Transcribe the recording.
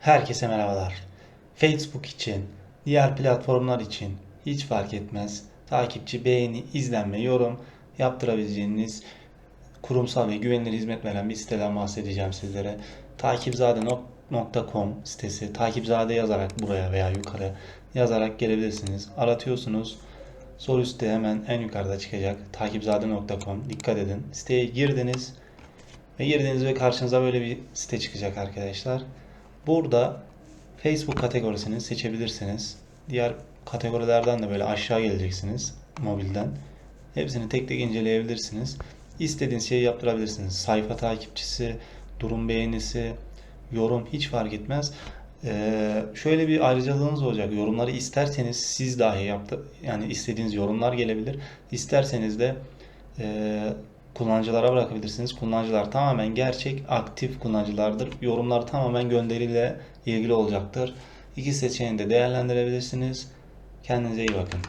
Herkese merhabalar. Facebook için, diğer platformlar için hiç fark etmez. Takipçi, beğeni, izlenme, yorum yaptırabileceğiniz kurumsal ve güvenilir hizmet veren bir siteden bahsedeceğim sizlere. Takipzade.com sitesi. Takipzade yazarak buraya veya yukarı yazarak gelebilirsiniz. Aratıyorsunuz. Sol üstte hemen en yukarıda çıkacak. Takipzade.com. Dikkat edin. Siteye girdiniz. Ve girdiğiniz ve karşınıza böyle bir site çıkacak arkadaşlar. Burada Facebook kategorisini seçebilirsiniz. Diğer kategorilerden de böyle aşağı geleceksiniz mobilden. Hepsini tek tek inceleyebilirsiniz. İstediğiniz şeyi yaptırabilirsiniz. Sayfa takipçisi, durum beğenisi, yorum hiç fark etmez. Ee, şöyle bir ayrıcalığınız olacak. Yorumları isterseniz siz dahi yaptı yani istediğiniz yorumlar gelebilir. İsterseniz de e, kullanıcılara bırakabilirsiniz. Kullanıcılar tamamen gerçek, aktif kullanıcılardır. Yorumlar tamamen gönderiyle ilgili olacaktır. İki seçeneğini de değerlendirebilirsiniz. Kendinize iyi bakın.